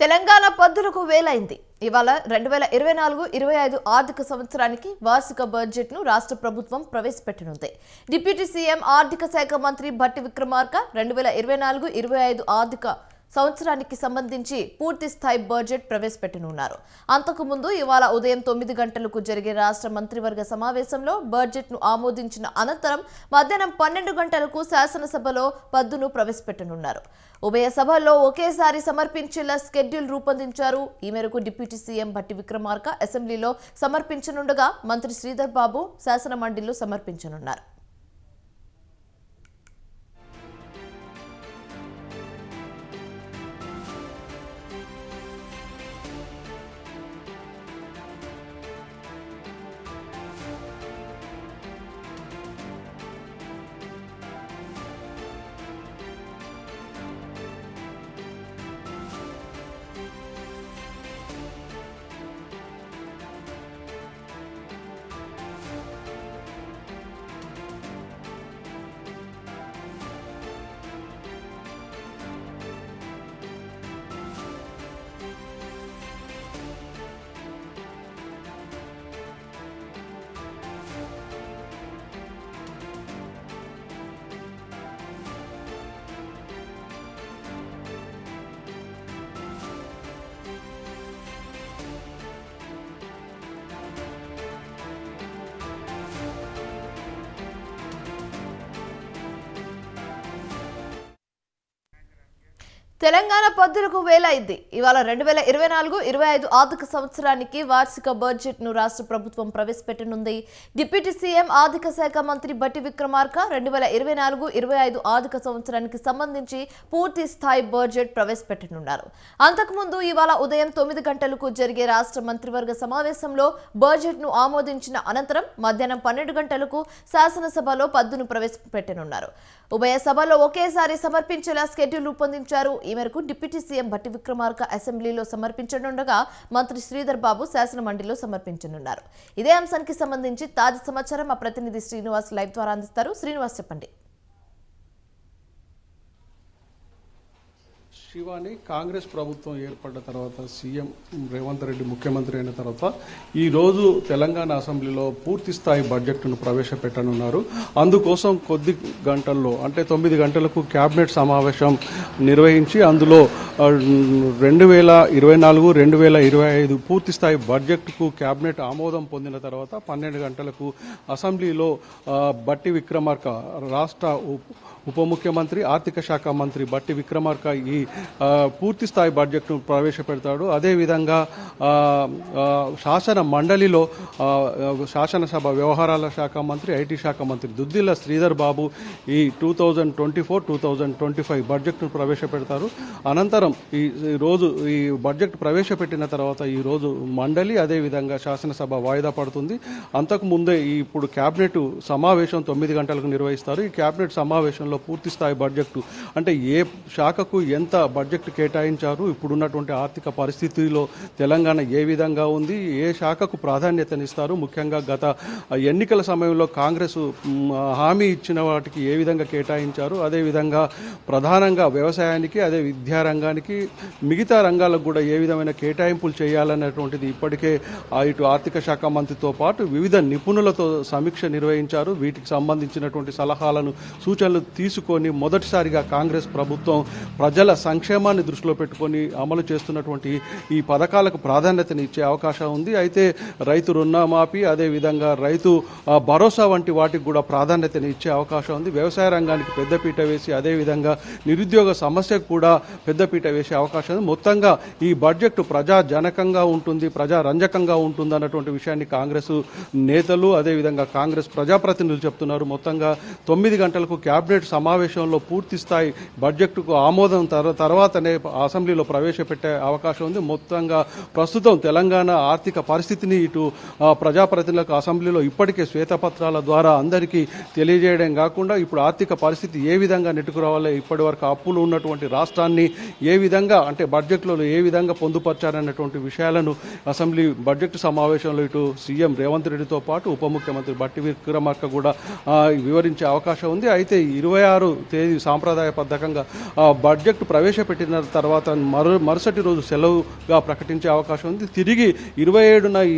తెలంగాణ పద్దులకు వేలైంది. ఇవాళ రెండు వేల ఇరవై నాలుగు ఇరవై ఐదు ఆర్థిక సంవత్సరానికి వార్షిక బడ్జెట్ను రాష్ట్ర ప్రభుత్వం ప్రవేశపెట్టనుంది. డిప్యూటీ సీఎం ఆర్థిక శాఖ మంత్రి భట్టి విక్రమార్క రెండు వేల ఇరవై నాలుగు ఇరవై ఐదు ఆర్థిక సంవత్సరానికి సంబంధించి పూర్తి స్థాయి బడ్జెట్ ప్రవేశపెట్టనున్నారు. అంతకుముందు ఇవాళ ఉదయం తొమ్మిది గంటలకు జరిగే రాష్ట్ర మంత్రివర్గ సమావేశంలో బడ్జెట్ను ఆమోదించిన అనంతరం మధ్యాహ్నం పన్నెండు గంటలకు శాసనసభలో పద్దును ప్రవేశపెట్టనున్నారు. ఉభయ సభల్లో ఒకేసారి సమర్పించేలా స్కెడ్యూల్ రూపొందించారు. ఈ మేరకు డిప్యూటీ సీఎం భట్టి విక్రమార్క అసెంబ్లీలో సమర్పించనుండగా మంత్రి శ్రీధర్ బాబు శాసన మండలిలో సమర్పించనున్నారు. తెలంగాణ పద్దులకు వేలైంది. ఇవాళ రెండు వేల ఇరవై నాలుగు ఇరవై ఐదు ఆర్థిక సంవత్సరానికి వార్షిక బడ్జెట్ను రాష్ట్ర ప్రభుత్వం ప్రవేశపెట్టనుంది. డిప్యూటీ సీఎం ఆర్థిక శాఖ మంత్రి బట్టి విక్రమార్క రెండు వేల ఇరవై నాలుగు ఇరవై ఐదు ఆర్థిక సంవత్సరానికి సంబంధించి పూర్తి స్థాయి బడ్జెట్ ప్రవేశపెట్టనున్నారు. అంతకుముందు ఇవాళ ఉదయం తొమ్మిది గంటలకు జరిగే రాష్ట్ర మంత్రివర్గ సమావేశంలో బడ్జెట్ను ఆమోదించిన అనంతరం మధ్యాహ్నం పన్నెండు గంటలకు శాసనసభలో పద్దును ప్రవేశపెట్టనున్నారు. ఉభయ సభలో ఒకేసారి సమర్పించేలా స్కెడ్యూల్ రూపొందించారు. ఈ మేరకు డిప్యూటీ సీఎం భట్టి విక్రమార్క అసెంబ్లీలో సమర్పించనుండగా మంత్రి శ్రీధర్ బాబు శాసన మండలిలో సమర్పించనున్నారు. ఇదే అంశానికి సంబంధించి తాజా సమాచారం మా ప్రతినిధి శ్రీనివాస్ లైవ్ ద్వారా అందిస్తారు. శ్రీనివాస్ చెప్పండి. శివాని కాంగ్రెస్ ప్రభుత్వం ఏర్పడ్డ తర్వాత సీఎం రేవంత్ రెడ్డి ముఖ్యమంత్రి అయిన తర్వాత ఈరోజు తెలంగాణ అసెంబ్లీలో పూర్తి స్థాయి బడ్జెట్ను ప్రవేశపెట్టనున్నారు. అందుకోసం కొద్ది గంటల్లో అంటే తొమ్మిది గంటలకు క్యాబినెట్ సమావేశం నిర్వహించి అందులో రెండు వేల ఇరవై నాలుగు రెండు వేల ఇరవై ఐదు పూర్తి స్థాయి బడ్జెట్కు క్యాబినెట్ ఆమోదం పొందిన తర్వాత పన్నెండు గంటలకు అసెంబ్లీలో బట్టి విక్రమార్క రాష్ట్ర ఉప ముఖ్యమంత్రి ఆర్థిక శాఖ మంత్రి బట్టి విక్రమార్క ఈ పూర్తి స్థాయి బడ్జెట్ను ప్రవేశపెడతాడు. అదేవిధంగా శాసన మండలిలో శాసనసభ వ్యవహారాల శాఖ మంత్రి ఐటీ శాఖ మంత్రి దుద్దిల్ల శ్రీధర్ బాబు ఈ two thousand twenty four two thousand twenty five బడ్జెట్ను ప్రవేశపెడతారు. అనంతరం ఈ రోజు ఈ బడ్జెట్ ప్రవేశపెట్టిన తర్వాత ఈ రోజు మండలి అదేవిధంగా శాసనసభ వాయిదా పడుతుంది. అంతకు ముందే ఇప్పుడు కేబినెట్ సమావేశం తొమ్మిది గంటలకు నిర్వహిస్తారు. ఈ కేబినెట్ సమావేశంలో పూర్తి స్థాయి బడ్జెట్ అంటే ఏ శాఖకు ఎంత బడ్జెట్ కేటాయించారు. ఇప్పుడున్నటువంటి ఆర్థిక పరిస్థితిలో తెలంగాణ ఏ విధంగా ఉంది ఏ శాఖకు ప్రాధాన్యతనిస్తారు? ముఖ్యంగా గత ఎన్నికల సమయంలో కాంగ్రెస్ హామీ ఇచ్చిన వాటికి ఏ విధంగా కేటాయించారు? అదేవిధంగా ప్రధానంగా వ్యవసాయానికి అదే విద్యారంగానికి మిగతా రంగాలకు కూడా ఏ విధమైన కేటాయింపులు చేయాలనేటువంటిది ఇప్పటికే ఆ ఇటు ఆర్థిక శాఖ మంత్రితో పాటు వివిధ నిపుణులతో సమీక్ష నిర్వహించారు. వీటికి సంబంధించినటువంటి సలహాలను సూచనలు తీసుకొని మొదటిసారిగా కాంగ్రెస్ ప్రభుత్వం ప్రజల సంక్షేమాన్ని దృష్టిలో పెట్టుకొని అమలు చేస్తున్నటువంటి ఈ పథకాలకు ప్రాధాన్యతని ఇచ్చే అవకాశం ఉంది. అయితే రైతు రుణమాఫీ అదేవిధంగా రైతు భరోసా వంటి వాటికి కూడా ప్రాధాన్యతని ఇచ్చే అవకాశం ఉంది. వ్యవసాయ రంగానికి పెద్దపీట వేసి అదేవిధంగా నిరుద్యోగ సమస్యకు కూడా పెద్దపీట వేసే అవకాశం ఉంది. మొత్తంగా ఈ బడ్జెట్ ప్రజాజనకంగా ఉంటుంది ప్రజారంజకంగా ఉంటుంది అన్నటువంటి విషయాన్ని కాంగ్రెస్ నేతలు అదేవిధంగా కాంగ్రెస్ ప్రజాప్రతినిధులు చెప్తున్నారు. మొత్తంగా తొమ్మిది గంటలకు కేబినెట్ సమావేశంలో పూర్తి స్థాయి బడ్జెట్కు ఆమోదం తర్వాత తర్వాతనే అసెంబ్లీలో ప్రవేశపెట్టే అవకాశం ఉంది. మొత్తంగా ప్రస్తుతం తెలంగాణ ఆర్థిక పరిస్థితిని ఇటు ప్రజాప్రతినిధులకు అసెంబ్లీలో ఇప్పటికే శ్వేతపత్రాల ద్వారా అందరికీ తెలియజేయడం కాకుండా ఇప్పుడు ఆర్థిక పరిస్థితి ఏ విధంగా నెట్టుకురావాలి ఇప్పటి వరకు అప్పులు ఉన్నటువంటి రాష్ట్రాన్ని ఏ విధంగా అంటే బడ్జెట్లో ఏ విధంగా పొందుపరచారన్నటువంటి విషయాలను అసెంబ్లీ బడ్జెట్ సమావేశంలో ఇటు సీఎం రేవంత్ రెడ్డితో పాటు ఉప ముఖ్యమంత్రి బట్టి విక్రమార్క కూడా వివరించే అవకాశం ఉంది. అయితే ఇరవై ఆరు తేదీ సాంప్రదాయ పద్ధకంగా బడ్జెట్ ప్రవేశ ప్రవేశపెట్టిన తర్వాత మరు మరుసటి రోజు సెలవుగా ప్రకటించే అవకాశం ఉంది. తిరిగి ఇరవై ఏడున ఈ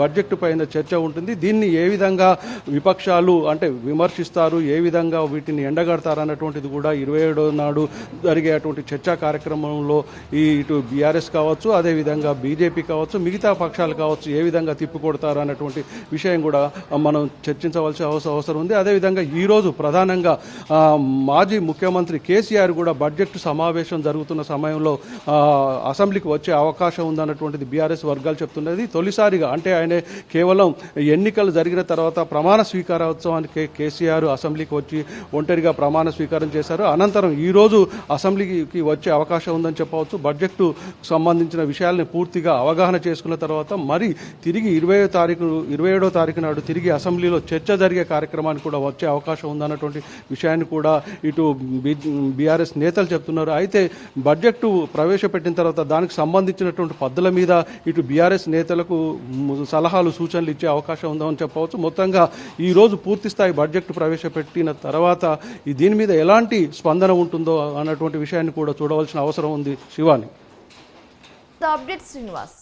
బడ్జెట్ పైన చర్చ ఉంటుంది. దీన్ని ఏ విధంగా విపక్షాలు అంటే విమర్శిస్తారు ఏ విధంగా వీటిని ఎండగడతారు అన్నటువంటిది కూడా ఇరవై ఏడో నాడు జరిగేటువంటి చర్చా కార్యక్రమంలో ఈ ఇటు బీఆర్ఎస్ కావచ్చు అదేవిధంగా బీజేపీ కావచ్చు మిగతా పక్షాలు కావచ్చు ఏ విధంగా తిప్పికొడతారు అన్నటువంటి విషయం కూడా మనం చర్చించవలసిన అవసరం అవసరం ఉంది. అదేవిధంగా ఈ రోజు ప్రధానంగా మాజీ ముఖ్యమంత్రి కేసీఆర్ కూడా బడ్జెట్ సమావేశం జరుగుతున్న సమయంలో అసెంబ్లీకి వచ్చే అవకాశం ఉందన్నటువంటిది బీఆర్ఎస్ వర్గాలు చెప్తున్నది. తొలిసారిగా అంటే ఆయన కేవలం ఎన్నికలు జరిగిన తర్వాత ప్రమాణ స్వీకారోత్సవానికి కేసీఆర్ అసెంబ్లీకి వచ్చి ఒంటరిగా ప్రమాణ స్వీకారం చేశారు. అనంతరం ఈరోజు అసెంబ్లీకి వచ్చే అవకాశం ఉందని చెప్పవచ్చు. బడ్జెట్ సంబంధించిన విషయాలను పూర్తిగా అవగాహన చేసుకున్న తర్వాత మరి తిరిగి ఇరవై తారీఖు ఇరవై ఏడో తారీఖు నాడు తిరిగి అసెంబ్లీలో చర్చ జరిగే కార్యక్రమానికి కూడా వచ్చే అవకాశం ఉందన్నటువంటి విషయాన్ని కూడా ఇటు బీఆర్ఎస్ నేతలు చెప్తున్నారు. అయితే అయితే బడ్జెట్ ప్రవేశపెట్టిన తర్వాత దానికి సంబంధించినటువంటి పద్ధతుల మీద ఇటు బీఆర్ఎస్ నేతలకు సలహాలు సూచనలు ఇచ్చే అవకాశం ఉందని చెప్పవచ్చు. మొత్తంగా ఈ రోజు పూర్తి స్థాయి బడ్జెట్ ప్రవేశపెట్టిన తర్వాత ఈ దీని మీద ఎలాంటి స్పందన ఉంటుందో అన్నటువంటి విషయాన్ని కూడా చూడవలసిన అవసరం ఉంది శివాని. అప్డేట్ శ్రీనివాస్